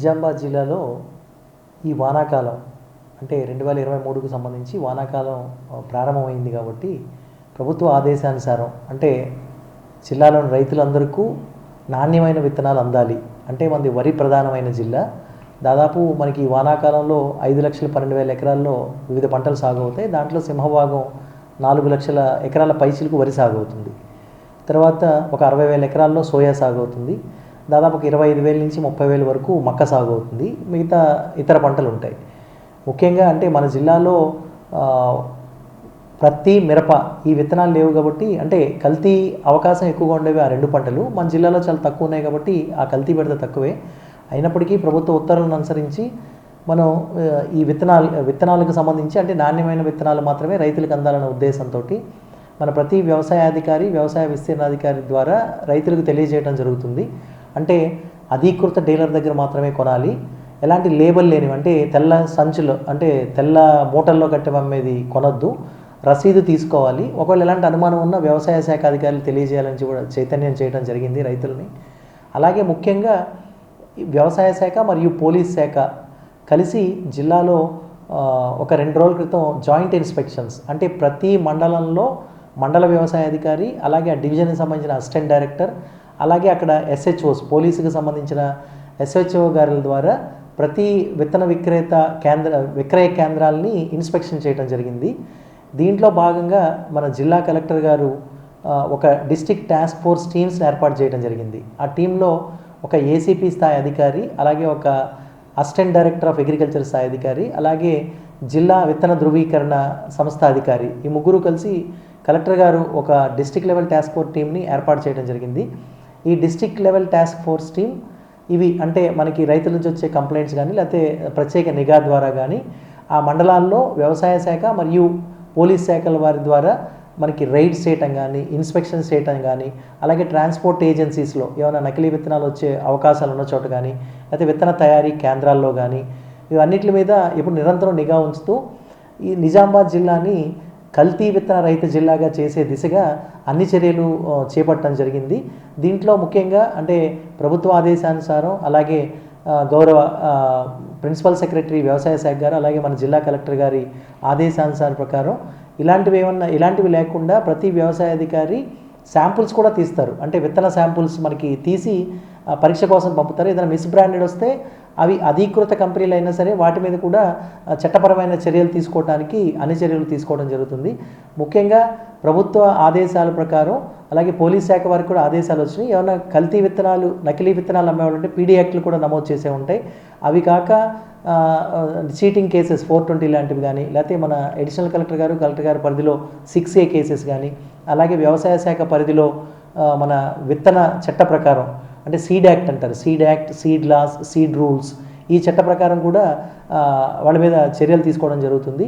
నిజామాబాద్ జిల్లాలో ఈ వానాకాలం అంటే రెండు వేల ఇరవై మూడుకు సంబంధించి వానాకాలం ప్రారంభమైంది కాబట్టి ప్రభుత్వ ఆదేశానుసారం అంటే జిల్లాలోని రైతులందరికీ నాణ్యమైన విత్తనాలు అందాలి. అంటే మనది వరి ప్రధానమైన జిల్లా. దాదాపు మనకి ఈ వానాకాలంలో ఐదు లక్షల పన్నెండు వేల ఎకరాల్లో వివిధ పంటలు సాగు అవుతాయి దాంట్లో సింహభాగం నాలుగు లక్షల ఎకరాల పైచిలకు వరి సాగు అవుతుంది తర్వాత ఒక అరవై వేల ఎకరాల్లో సోయా సాగు అవుతుంది దాదాపు ఇరవై ఐదు వేల నుంచి ముప్పై వేల వరకు మక్క సాగు అవుతుంది. మిగతా ఇతర పంటలు ఉంటాయి ముఖ్యంగా అంటే మన జిల్లాలో ప్రతి మిరప ఈ విత్తనాలు లేవు కాబట్టి అంటే కల్తీ అవకాశం ఎక్కువగా ఉండేవి ఆ రెండు పంటలు. మన జిల్లాలో చాలా తక్కువ ఉన్నాయి కాబట్టి ఆ కల్తీ పెడత తక్కువే. అయినప్పటికీ ప్రభుత్వ ఉత్తర్వులను అనుసరించి మనం ఈ విత్తనాలు విత్తనాలకు సంబంధించి అంటే నాణ్యమైన విత్తనాలు మాత్రమే రైతులకు అందాలన్న ఉద్దేశంతో మన ప్రతి వ్యవసాయాధికారి వ్యవసాయ విస్తీర్ణాధికారి ద్వారా రైతులకు తెలియజేయడం జరుగుతుంది. అంటే అధీకృత డీలర్ దగ్గర మాత్రమే కొనాలి. ఎలాంటి లేబుల్ లేనివి అంటే తెల్ల సంచులు అంటే తెల్ల మూటల్లో కట్టి అమ్మేది కొనొద్దు. రసీదు తీసుకోవాలి. ఒకవేళ ఎలాంటి అనుమానం ఉన్నా వ్యవసాయ శాఖ అధికారులు తెలియజేయాలని కూడా చైతన్యం చేయడం జరిగింది రైతుల్ని. అలాగే ముఖ్యంగా ఈ వ్యవసాయ శాఖ మరియు పోలీస్ శాఖ కలిసి జిల్లాలో ఒక రెండు రోజుల క్రితం జాయింట్ ఇన్స్పెక్షన్స్ అంటే ప్రతి మండలంలో మండల వ్యవసాయ అధికారి అలాగే ఆ డివిజన్కి సంబంధించిన అసిస్టెంట్ డైరెక్టర్ అలాగే అక్కడ ఎస్హెచ్ఓస్ పోలీసుకు సంబంధించిన ఎస్హెచ్ఓ గారుల ద్వారా ప్రతి విత్తన విక్రేత కేంద్ర విక్రయ కేంద్రాలని ఇన్స్పెక్షన్ చేయడం జరిగింది. దీంట్లో భాగంగా మన జిల్లా కలెక్టర్ గారు ఒక డిస్టిక్ టాస్క్ ఫోర్స్ టీమ్స్ని ఏర్పాటు చేయడం జరిగింది. ఆ టీంలో ఒక ఏసీపీ స్థాయి అధికారి అలాగే ఒక అసిస్టెంట్ డైరెక్టర్ ఆఫ్ అగ్రికల్చర్ స్థాయి అధికారి అలాగే జిల్లా విత్తన ధృవీకరణ సంస్థ అధికారి. ఈ ముగ్గురు కలిసి కలెక్టర్ గారు ఒక డిస్టిక్ లెవెల్ టాస్క్ ఫోర్స్ టీంని ఏర్పాటు చేయడం జరిగింది. ఈ district level task force team ఇవి అంటే మనకి రైతుల నుంచి వచ్చే కంప్లైంట్స్ కానీ లేకపోతే ప్రత్యేక నిఘా ద్వారా కానీ ఆ మండలాల్లో వ్యవసాయ శాఖ మరియు పోలీస్ శాఖల వారి ద్వారా మనకి రైడ్స్ చేయటం కానీ ఇన్స్పెక్షన్స్ చేయటం కానీ అలాగే ట్రాన్స్పోర్ట్ ఏజెన్సీస్లో ఏమైనా నకిలీ విత్తనాలు వచ్చే అవకాశాలు ఉన్న చోట కానీ లేకపోతే విత్తన తయారీ కేంద్రాల్లో కానీ ఇవన్నిటి మీద ఇప్పుడు నిరంతరం నిఘా ఉంచుతూ ఈ నిజామాబాద్ జిల్లాని కల్తీ విత్తన రహిత జిల్లాగా చేసే దిశగా అన్ని చర్యలు చేపట్టడం జరిగింది. దీంట్లో ముఖ్యంగా అంటే ప్రభుత్వ ఆదేశానుసారం అలాగే గౌరవ ప్రిన్సిపల్ సెక్రటరీ వ్యవసాయ శాఖ గారు అలాగే మన జిల్లా కలెక్టర్ గారి ఆదేశానుసారం ప్రకారం ఇలాంటివి ఏమన్నా ఇలాంటివి లేకుండా ప్రతి వ్యవసాయ అధికారి శాంపుల్స్ కూడా తీస్తారు. అంటే విత్తన శాంపుల్స్ మనకి తీసి పరీక్ష కోసం పంపుతారు. ఏదైనా మిస్ బ్రాండెడ్ వస్తే అవి అధీకృత కంపెనీలు అయినా సరే వాటి మీద కూడా చట్టపరమైన చర్యలు తీసుకోవడానికి అన్ని చర్యలు తీసుకోవడం జరుగుతుంది. ముఖ్యంగా ప్రభుత్వ ఆదేశాల ప్రకారం అలాగే పోలీస్ శాఖ వారికి కూడా ఆదేశాలు వచ్చినాయి. ఏమైనా కల్తీ విత్తనాలు నకిలీ విత్తనాలు అమ్మేవాళ్ళంటే పీడీ యాక్ట్లు కూడా నమోదు చేసే ఉంటాయి. అవి కాక చీటింగ్ కేసెస్ ఫోర్ ట్వంటీ లాంటివి కానీ లేకపోతే మన అడిషనల్ కలెక్టర్ గారు కలెక్టర్ గారి పరిధిలో సిక్స్ ఏ కేసెస్ కానీ అలాగే వ్యవసాయ శాఖ పరిధిలో మన విత్తన చట్ట ప్రకారం అంటే సీడ్ యాక్ట్ అంటారు. Seed act seed laws seed rules ఈ చట్ట ప్రకారం కూడా వాళ్ళ మీద చర్యలు తీసుకోవడం జరుగుతుంది.